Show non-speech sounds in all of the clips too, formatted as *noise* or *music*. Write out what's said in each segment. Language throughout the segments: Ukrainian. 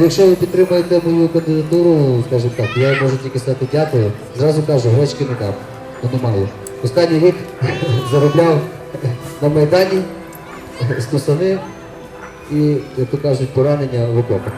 Ну, якщо ви підтримаєте мою кандидатуру, скажімо так, я можу тільки сказати дякую. Зразу кажу, гречки не. Ну, немає. Останній рік *laughs* заробляв на Майдані стусани і, як то кажуть, поранення в окопах.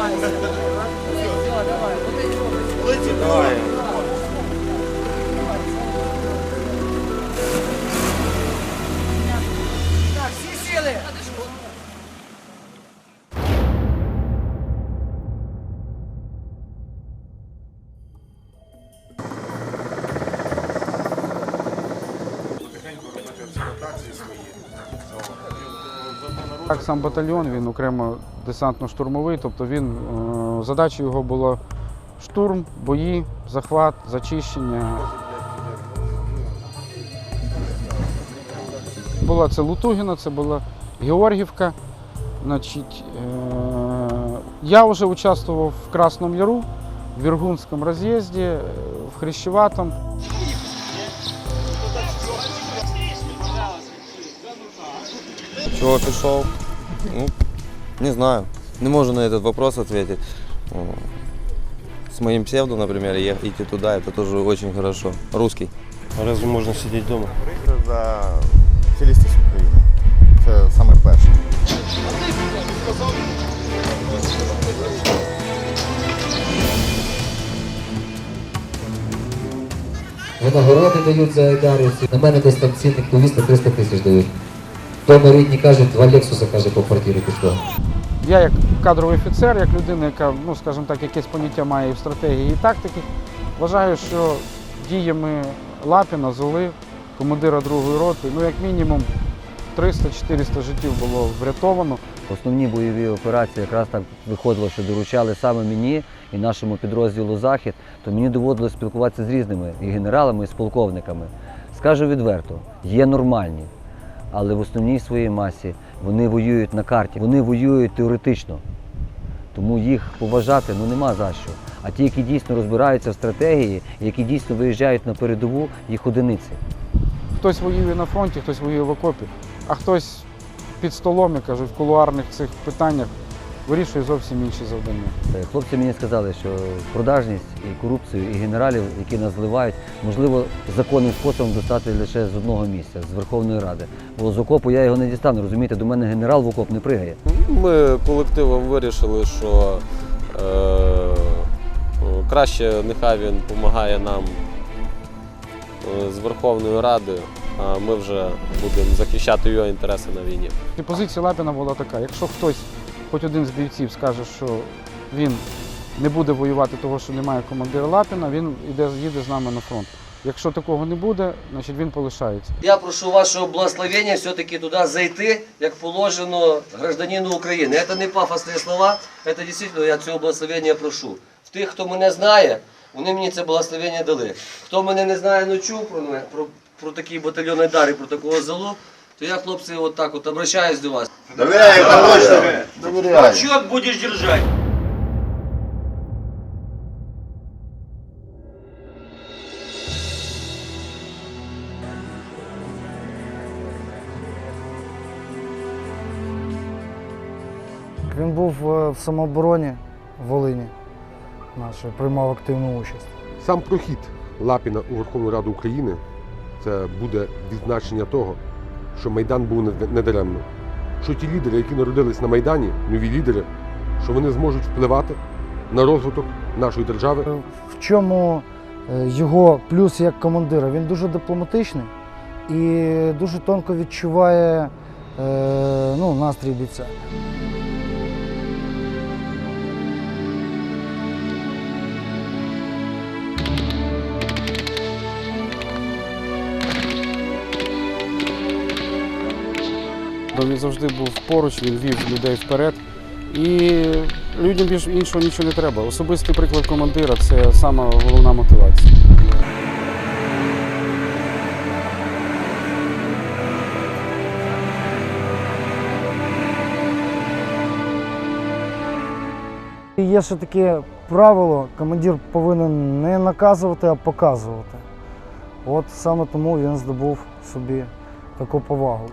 Давай, робиш? Так. Так, сам батальйон, він окремо десантно-штурмовий, тобто він, е, задача його була штурм, бої, захват, зачищення. Була це Лутугіна, це була Георгівка. Значить, е, я вже участвував в Красному Яру, в Віргунському роз'їзді, е, в Хрещеватому. Чего пришел? Ну, не знаю. Не могу на этот вопрос ответить. С моим псевдо, например, е- идти туда, это тоже очень хорошо. Русский. А разве можна сидіти вдома? Це за цілісність України. Це саме перше. Винагороди дають за айдарівці. На мене десь там цінник 200-300 тисяч дають. Дома рідні кажуть, два Лексуса каже по квартирі пішло. Я як кадровий офіцер, як людина, яка, ну скажімо так, якесь поняття має і в стратегії, і тактики, вважаю, що діями Лапіна, Золи, командира другої роти, ну як мінімум 300-400 життів було врятовано. Основні бойові операції якраз так виходило, що доручали саме мені і нашому підрозділу Захід, то мені доводилось спілкуватися з різними і генералами, і з полковниками. Скажу відверто, є нормальні, але в основній своїй масі вони воюють на карті, вони воюють теоретично. Тому їх поважати ну нема за що. А ті, які дійсно розбираються в стратегії, які дійсно виїжджають на передову, їх одиниці. Хтось воює на фронті, хтось воює в окопі, а хтось під столом, я кажу, в кулуарних цих питаннях вирішує зовсім інші завдання. Е, Хлопці мені сказали, що продажність і корупцію, і генералів, які нас зливають, можливо, законним способом достати лише з одного місця, з Верховної Ради. Бо з окопу я його не дістану. Розумієте, до мене генерал в окоп не пригає. Ми колективом вирішили, що е, краще нехай він допомагає нам е, з Верховної Ради, а ми вже будемо захищати його інтереси на війні. І позиція Лапіна була така: якщо хтось, хоч один з бійців, скаже, що він не буде воювати, того, що немає командира Лапіна, він іде, їде з нами на фронт. Якщо такого не буде, значить він полишається. Я прошу вашего благословения все-таки туда зайти, як положено гражданину України. Это не пафосні слова, это дійсно я цього благословення прошу. В тих, хто мене знає, вони мені це благословення дали. Хто мене не знає, не чув про, про, про такий батальйон Айдар і про такого залу, то я, хлопці, от так от обращаюсь до вас. Довіряю, точно. Довіряю. Отчет будеш держати. Він був е, в самообороні в Волині, нашої, приймав активну участь. Сам прохід Лапіна у Верховну Раду України це буде відзначення того, що Майдан був не- недаремно. Що ті лідери, які народились на Майдані, нові лідери, що вони зможуть впливати на розвиток нашої держави. В чому е, його плюс як командира? Він дуже дипломатичний і дуже тонко відчуває е, ну, настрій бійця. Він завжди був поруч, він вів людей вперед. І людям більш іншого нічого не треба. Особистий приклад командира це сама головна мотивація. Є ще таке правило, командир повинен не наказувати, а показувати. От саме тому він здобув собі таку повагу.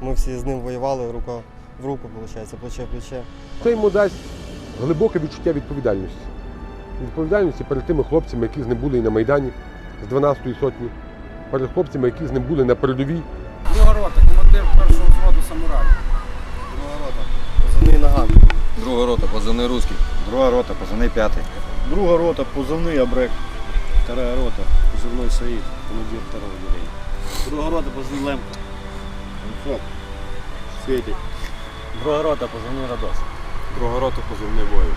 Ми всі з ним воювали рука в руку, виходить, плече в плече. Це йому дасть глибоке відчуття відповідальності. Відповідальності перед тими хлопцями, які з ним були і на Майдані з 12-ї сотні, перед хлопцями, які з ним були на передовій. Друга рота, командир першого взводу самурай. Друга рота. Позивний наган. Друга рота, позивний русський. Друга рота, позивний п'ятий. Друга рота, позывный Абрек. Вторая рота, позывной Саид, командир второго отделения. Друга рота, позывной Лемко. Инфок. Светик. Друга рота, позивний Радос. Друга рота позивний бою.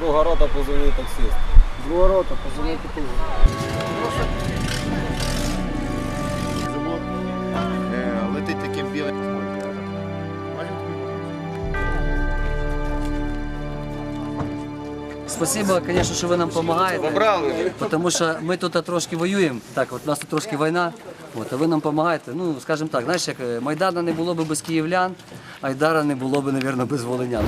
Друга рота позивний таксист. Друга рота, позивний Петух. Спасибо, конечно, що ви нам допомагаєте. Тому що ми тут трошки воюємо. Так, от у нас тут трошки війна. От, а ви нам допомагаєте. Ну, скажімо так, знаєш, як е, Майдана не було б без київлян, Айдара не було б, мабуть, без волинян.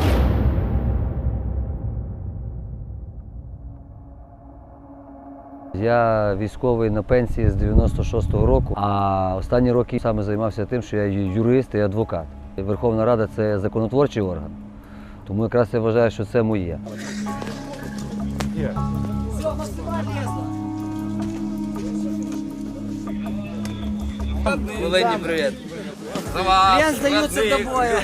Я військовий на пенсії з 96-го року, а останні роки саме займався тим, що я юрист і адвокат. Верховна Рада це законотворчий орган. Тому якраз я вважаю, що це моє. Волині, привіт. Клієнт здаються тобою.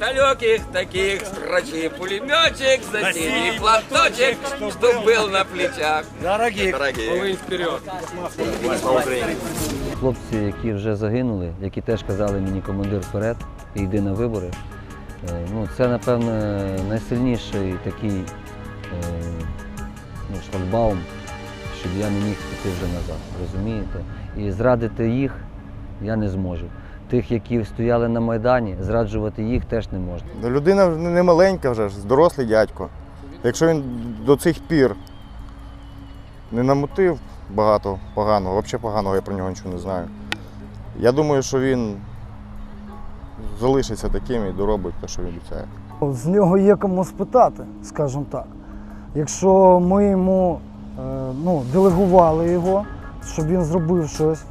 далеких таких строчи пулеметчик, за синий платочек, что был на плечах. Дорогі. Дорогие. вперед. Хлопці, які вже загинули, які теж казали мені командир вперед, і йди на вибори. Е, Ну, це, напевно, найсильніший такий е, ну, шлагбаум, щоб я не міг піти вже назад. Розумієте? І зрадити їх я не зможу. Тих, які стояли на Майдані, зраджувати їх теж не можна. Людина не маленька вже дорослий дядько. Якщо він до цих пір не намотив багато поганого, взагалі поганого, я про нього нічого не знаю. Я думаю, що він залишиться таким і доробить те, що він обіцяє. З нього є кому спитати, скажімо так. Якщо ми йому е, ну, делегували його, щоб він зробив щось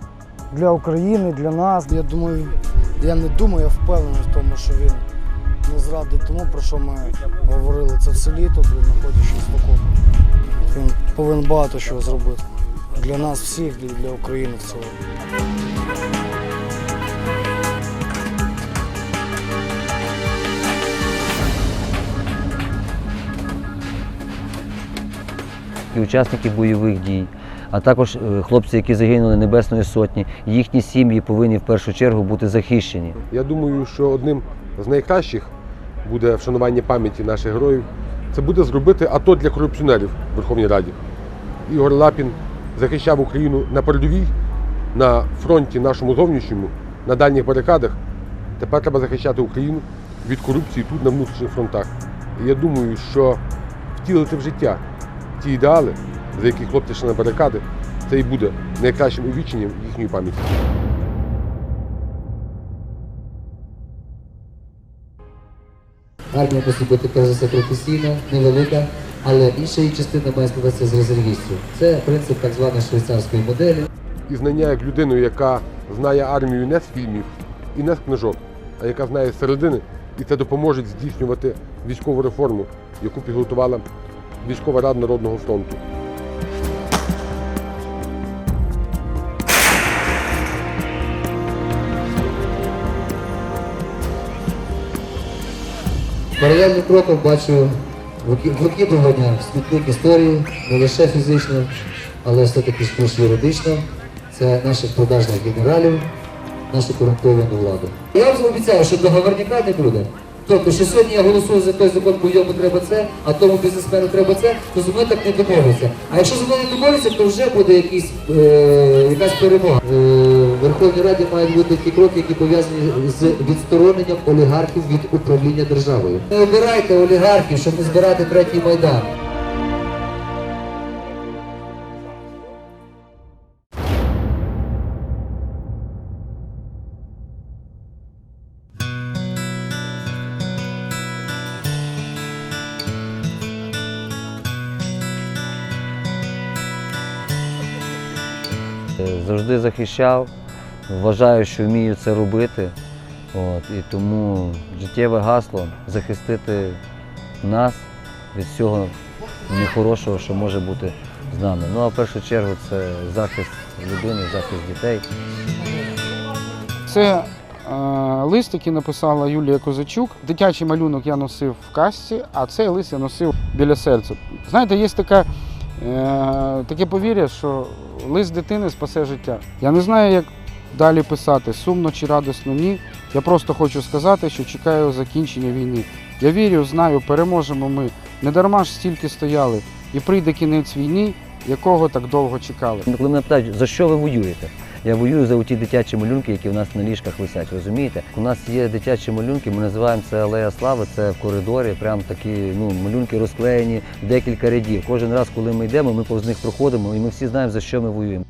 для України, для нас. Я думаю, я не думаю, я впевнений в тому, що він не зрадить тому, про що ми говорили це все літо, знаходячись в окопах. Він повинен багато чого зробити. Для нас всіх, для України в цілому. І учасники бойових дій, а також е, хлопці, які загинули Небесної Сотні, їхні сім'ї повинні в першу чергу бути захищені. Я думаю, що одним з найкращих буде вшанування пам'яті наших героїв. Це буде зробити АТО для корупціонерів в Верховній Раді. Ігор Лапін захищав Україну на передовій, на фронті нашому зовнішньому, на дальніх барикадах. Тепер треба захищати Україну від корупції тут на внутрішніх фронтах. І я думаю, що втілити в життя ті ідеали, за які хлопці йшли на барикади, це і буде найкращим увіченням їхньої пам'яті. Армія мусить бути за все професійна, невелика, але інша її частина має складатися з резервістів. Це принцип так званої швейцарської моделі. і знання як людиною, яка знає армію не з фільмів і не з книжок, а яка знає з середини, і це допоможе здійснювати військову реформу, яку підготувала військова рада Народного фронту. Паралельним кроком бачу викидування в смітник історії, не лише фізично, але все-таки ж юридично. Це наших продажних генералів, нашу корумповану владу. Я вам обіцяю, що договорняка не буде. Тобто, що сьогодні я голосую за той закон, бо йому треба це, а тому бізнесмену треба це, то зі мною так не домовиться. А якщо зі мною не домовиться, то вже буде якийсь, е, якась перемога. Е, в Верховній Раді мають бути ті кроки, які пов'язані з відстороненням олігархів від управління державою. Не обирайте олігархів, щоб не збирати третій майдан. Завжди захищав, вважаю, що вмію це робити. От, і тому життєве гасло захистити нас від всього нехорошого, що може бути з нами. Ну а в першу чергу це захист людини, захист дітей. Це е, лист, який написала Юлія Козачук. Дитячий малюнок я носив в касці, а цей лист я носив біля серця. Знаєте, є така, таке повір'я, що лист дитини спасе життя. Я не знаю, як далі писати, сумно чи радісно ні. Я просто хочу сказати, що чекаю закінчення війни. Я вірю, знаю, переможемо ми. Не дарма ж стільки стояли, і прийде кінець війни, якого так довго чекали. Коли мене питають, за що ви воюєте? Я воюю за ті дитячі малюнки, які в нас на ліжках висять. Розумієте? У нас є дитячі малюнки, ми називаємо це Алея Слави, це в коридорі, прям такі ну, малюнки розклеєні в декілька рядів. Кожен раз, коли ми йдемо, ми повз них проходимо і ми всі знаємо, за що ми воюємо.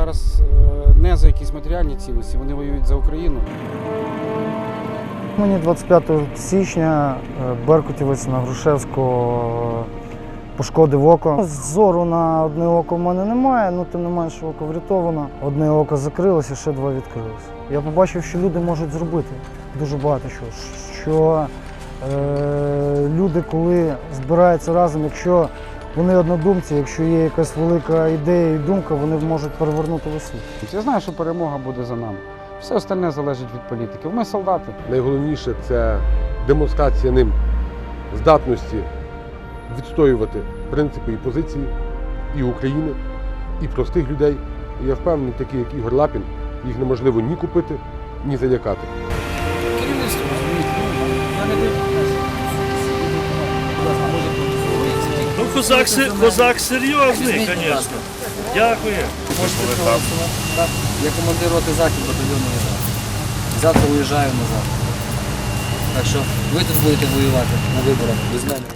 Зараз е, не за якісь матеріальні цінності, вони воюють за Україну. Мені 25 січня е, Беркутівець на Грушевського пошкодив око. Зору на одне око в мене немає, ну тим не менше око врятовано. Одне око закрилося, ще два відкрилося. Я побачив, що люди можуть зробити дуже багато чого. Що е, люди, коли збираються разом, якщо вони однодумці, якщо є якась велика ідея і думка, вони можуть перевернути весь світ. Я знаю, що перемога буде за нами. Все остальне залежить від політики. Ми солдати. Найголовніше це демонстрація ним здатності відстоювати принципи і позиції і України, і простих людей. І я впевнений, такі як Ігор Лапін, їх неможливо ні купити, ні залякати. Керівництво розумієте, я не дивлюся. Козак, се- козак серйозний, звісно. Дякую. Я командир роти захід батальйону «Єгор». Завтра уїжджаю назад. Так що ви тут будете воювати на виборах без мене.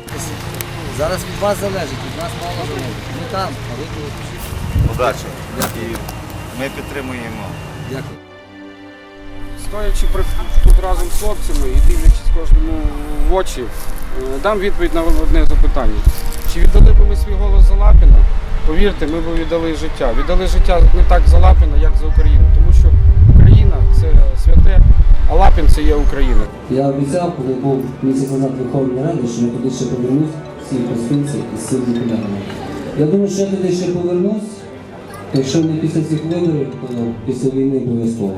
Зараз від вас залежить, від нас мало залежить. Ми там, а ви тут. Удачі. Дякую. І ми підтримуємо. Дякую. Стоячи при- тут разом з хлопцями і дивлячись кожному в очі, е, дам відповідь на одне запитання. Чи віддали б ми свій голос за Лапіна? Повірте, ми б віддали життя. Віддали життя не так за Лапіна, як за Україну. Тому що Україна це святе, а Лапін це є Україна. Я обіцяв, коли був місяць назад Верховній Раді, що я туди ще повернусь всі по і з колегами. Я думаю, що я туди ще повернусь, якщо не після цих виборів, то після війни обов'язково.